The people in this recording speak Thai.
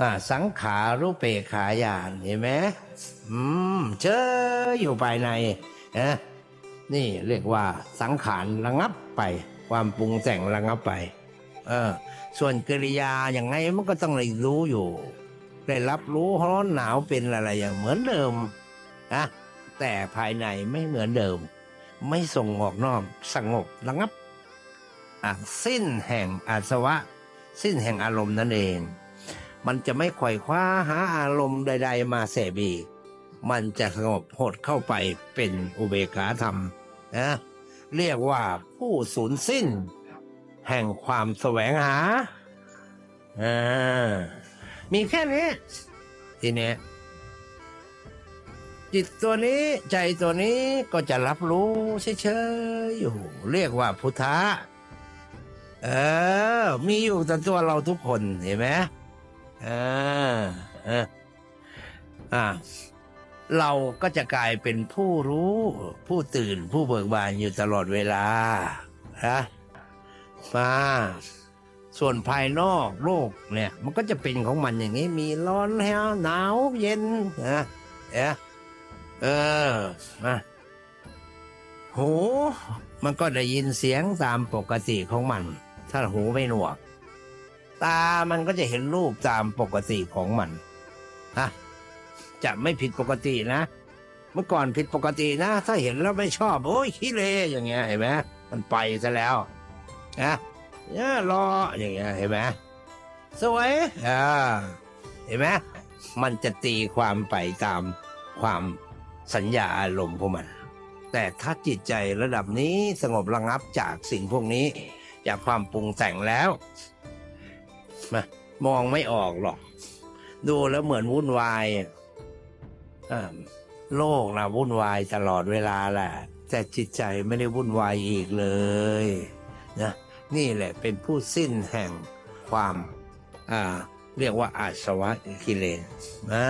อ่าสังขารุเปขายานเห็นไหมอืมเจออยู่ภายในนะนี่เรียกว่าสังขารระงับไป ความปรุงแต่งระงับไป เออ ส่วนกิริยาอย่างไงมันก็ต้องได้รู้อยู่ ได้รับรู้ร้อนหนาวเป็นอะไรอย่างเหมือนเดิมนะแต่ภายในไม่เหมือนเดิม ไม่ส่งออกนอกสงบระงับอะสิ้นแห่งอาสวะ สิ้นแห่งอารมณ์นั่นเอง มันจะไม่ไขว่คว้าหาอารมณ์ใด ๆ มาเสบีมันจะสงบหดเข้าไปเป็นอุเบกขาธรรมนะเรียกว่าผู้สูญสิ้น แห่งความแสวงหาอ่ามีแค่นี้ทีนี้จิตตัวนี้ใจตัวนี้ก็จะรับรู้เฉยๆอยู่ เรียกว่าพุทธะเออ มีอยู่แต่ตัวเราทุกคนเห็นไหม อ่าเอออ่า เราก็จะกลายเป็นผู้รู้ ผู้ตื่นผู้เบิกบานอยู่ตลอดเวลานะมาส่วนภายนอกโลกเนี่ย มันก็จะเป็นของมันอย่างนี้ มีร้อนแห้วหนาวเย็นนะเอะเออมาหูมันก็ได้ยินเสียงตามปกติของมัน ถ้าหูไม่หนวก ตามันก็จะเห็นรูปตามปกติของมันฮะจะไม่ผิดปกตินะ เมื่อก่อนผิดปกตินะ ถ้าเห็นแล้วไม่ชอบ โอ้ยขี้เลอย่างเงี้ยเห็นไหมมันไปซะแล้วนะเนี่ยรออย่างเงี้ยเห็นไหมสวยอ่าเห็นไหมมันจะตีความไปตามความสัญญาอารมณ์ของมัน แต่ถ้าจิตใจระดับนี้สงบระงับจากสิ่งพวกนี้ จากความปรุงแต่งแล้ว มามองไม่ออกหรอก ดูแล้วเหมือนวุ่นวายโลกนะวุ่นวายตลอดเวลาแหละ แต่จิตใจไม่ได้วุ่นวายอีกเลยนะนี่แหละเป็นผู้สิ้นแห่งความ อ่า เรียกว่าอาสวะกิเลสอ่า